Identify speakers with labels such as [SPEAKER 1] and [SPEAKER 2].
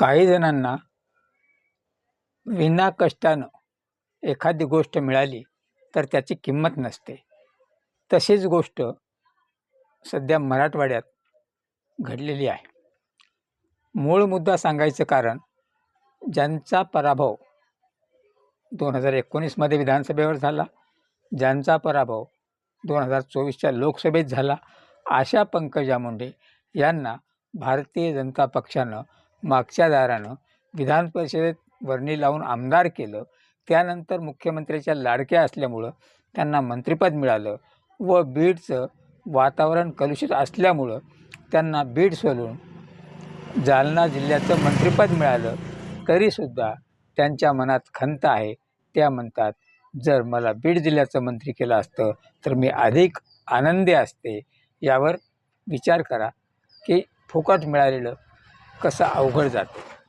[SPEAKER 1] काही जणांना विना कष्टानं एखादी गोष्ट मिळाली तर त्याची किंमत नसते. तशीच गोष्ट सध्या मराठवाड्यात घडलेली आहे. मूळ मुद्दा सांगायचं कारण ज्यांचा पराभव दोन हजार एकोणीसमध्ये विधानसभेवर झाला ज्यांचा पराभव दोन हजार चोवीसच्या लोकसभेत झाला अशा पंकजा मुंडे यांना भारतीय जनता पक्षानं मागच्या दारानं विधान परिषदेत वर्णी लावून आमदार केलं. त्यानंतर मुख्यमंत्र्याच्या लाडक्या असल्यामुळं त्यांना मंत्रिपद मिळालं व बीडचं वातावरण कलुषित असल्यामुळं त्यांना बीड सोडून जालना जिल्ह्याचं मंत्रिपद मिळालं. तरीसुद्धा त्यांच्या मनात खंत आहे. त्या म्हणतात जर मला बीड जिल्ह्याचं मंत्री केलं असतं तर मी अधिक आनंदी असते. यावर विचार करा की फुकट मिळालेलं कसं अवघड जातं.